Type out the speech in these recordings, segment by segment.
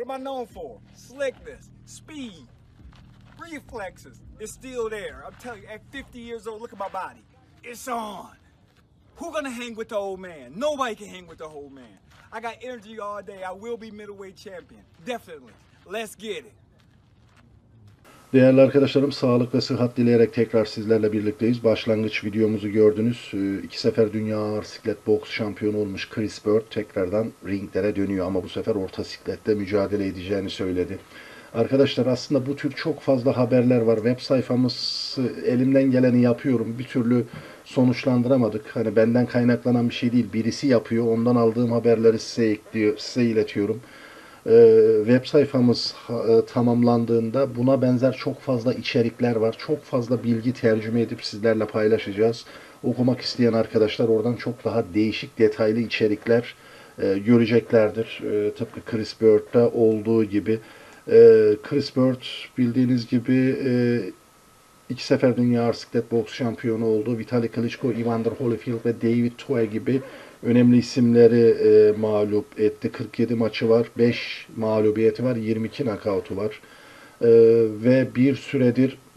What am I known for? Slickness, speed, reflexes. It's still there. I'm telling you, at 50 years old, look at my body. It's on. Who gonna hang with the old man? Nobody can hang with the old man. I got energy all day. I will be middleweight champion. Definitely. Let's get it. Değerli arkadaşlarım sağlık ve sıhhat dileyerek tekrar sizlerle birlikteyiz. Başlangıç videomuzu gördünüz. Ee, İki sefer dünya ağır siklet boks şampiyonu olmuş Chris Bird tekrardan ringlere dönüyor ama bu sefer orta siklette mücadele edeceğini söyledi. Arkadaşlar aslında bu tür çok fazla haberler var. Web sayfamız elimden geleni yapıyorum. Bir türlü sonuçlandıramadık. Hani benden kaynaklanan bir şey değil. Birisi yapıyor. Ondan aldığım haberleri size ekliyor, size iletiyorum. Ee, web sayfamız e, tamamlandığında buna benzer çok fazla içerikler var. Çok fazla bilgi tercüme edip sizlerle paylaşacağız. Okumak isteyen arkadaşlar oradan çok daha değişik detaylı içerikler e, göreceklerdir. E, tıpkı Chris Bird'da olduğu gibi. Chris Bird bildiğiniz gibi iki sefer dünya ağır siklet boks şampiyonu oldu. Vitali Klitschko, Evander Holyfield ve David Toye gibi önemli isimleri e, mağlup etti. 47 maçı var, 5 mağlubiyeti var, 22 nakavtu var. E, ve bir süredir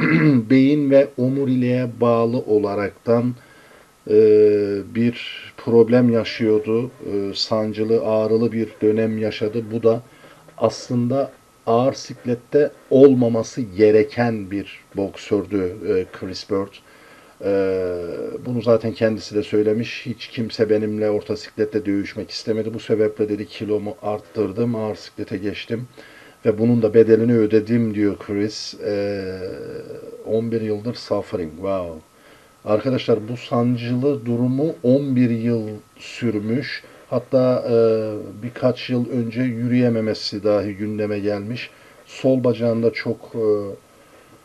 beyin ve omuriliğe bağlı olaraktan e, bir problem yaşıyordu. E, sancılı, ağrılı bir dönem yaşadı. Bu da aslında ağır siklette olmaması gereken bir boksördü e, Chris Bird. Ee, bunu zaten kendisi de söylemiş. Hiç kimse benimle orta siklette dövüşmek istemedi. Bu sebeple dedi kilomu arttırdım, ağır siklete geçtim. Ve bunun da bedelini ödedim diyor Chris. Ee, 11 yıldır suffering. Wow. Arkadaşlar bu sancılı durumu 11 yıl sürmüş. Hatta e, birkaç yıl önce yürüyememesi dahi gündeme gelmiş. Sol bacağında çok e,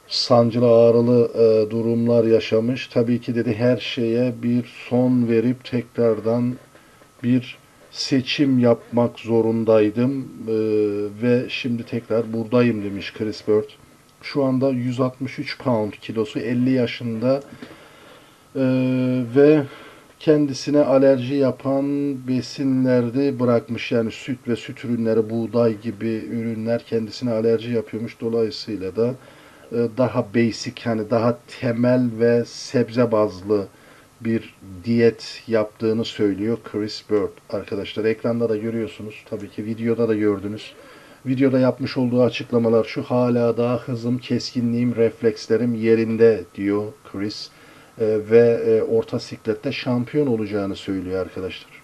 sancılı ağrılı e, durumlar yaşamış. Tabii ki dedi her şeye bir son verip tekrardan bir seçim yapmak zorundaydım e, ve şimdi tekrar buradayım demiş Chris Bird. Şu anda 163 pound kilosu 50 yaşında e, ve kendisine alerji yapan besinlerde bırakmış. Yani süt ve süt ürünleri, buğday gibi ürünler kendisine alerji yapıyormuş. Dolayısıyla da daha basic hani daha temel ve sebze bazlı bir diyet yaptığını söylüyor Chris Bird. Arkadaşlar ekranda da görüyorsunuz. Tabii ki videoda da gördünüz. Videoda yapmış olduğu açıklamalar şu hala daha hızım, keskinliğim, reflekslerim yerinde diyor Chris. E, ve e, orta siklette şampiyon olacağını söylüyor arkadaşlar.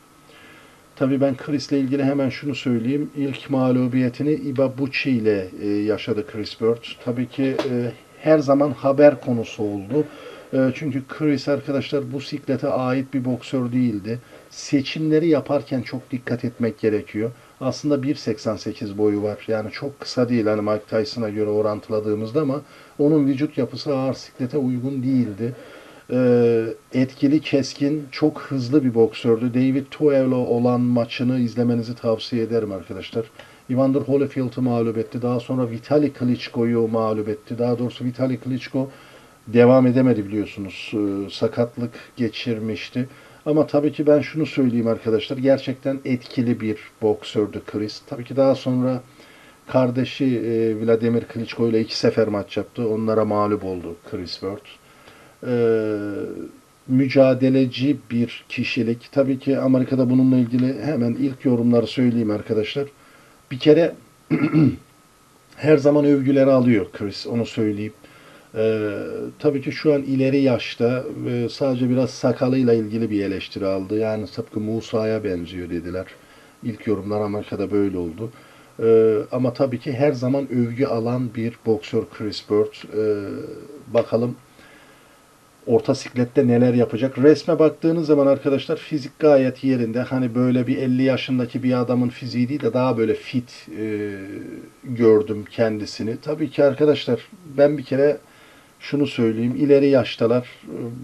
Tabii ben Chris'le ilgili hemen şunu söyleyeyim. İlk mağlubiyetini Ibabuchi ile e, yaşadı Chris Bird. Tabii ki e, her zaman haber konusu oldu. E, çünkü Chris arkadaşlar bu siklete ait bir boksör değildi. Seçimleri yaparken çok dikkat etmek gerekiyor. Aslında 1.88 boyu var. Yani çok kısa değil hani Mike Tyson'a göre orantıladığımızda ama onun vücut yapısı ağır siklete uygun değildi etkili, keskin, çok hızlı bir boksördü. David Toyev'le olan maçını izlemenizi tavsiye ederim arkadaşlar. Evander Holyfield'ı mağlup etti. Daha sonra Vitali Klitschko'yu mağlup etti. Daha doğrusu Vitali Klitschko devam edemedi biliyorsunuz. E, sakatlık geçirmişti. Ama tabii ki ben şunu söyleyeyim arkadaşlar. Gerçekten etkili bir boksördü Chris. Tabii ki daha sonra kardeşi e, Vladimir Klitschko ile iki sefer maç yaptı. Onlara mağlup oldu Chris e, mücadeleci bir kişilik. Tabii ki Amerika'da bununla ilgili hemen ilk yorumları söyleyeyim arkadaşlar. Bir kere her zaman övgüleri alıyor Chris, onu söyleyeyim. Ee, tabii ki şu an ileri yaşta ve sadece biraz sakalıyla ilgili bir eleştiri aldı. Yani tıpkı Musa'ya benziyor dediler. İlk yorumlar Amerika'da böyle oldu. Ee, ama tabii ki her zaman övgü alan bir boksör Chris Bird. Ee, bakalım orta siklette neler yapacak. Resme baktığınız zaman arkadaşlar fizik gayet yerinde. Hani böyle bir 50 yaşındaki bir adamın fiziği değil de daha böyle fit e, gördüm kendisini. Tabii ki arkadaşlar ben bir kere şunu söyleyeyim. ileri yaştalar.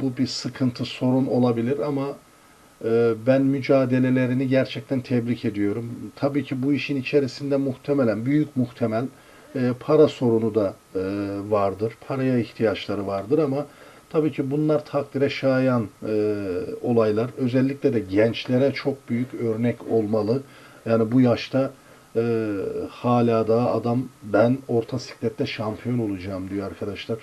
Bu bir sıkıntı, sorun olabilir ama e, ben mücadelelerini gerçekten tebrik ediyorum. Tabii ki bu işin içerisinde muhtemelen, büyük muhtemel e, para sorunu da e, vardır. Paraya ihtiyaçları vardır ama Tabii ki bunlar takdire şayan e, olaylar. Özellikle de gençlere çok büyük örnek olmalı. Yani bu yaşta Ee, hala da adam ben orta siklette şampiyon olacağım diyor arkadaşlar.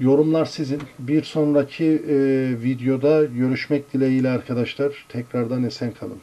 Yorumlar sizin. Bir sonraki e, videoda görüşmek dileğiyle arkadaşlar. Tekrardan esen kalın.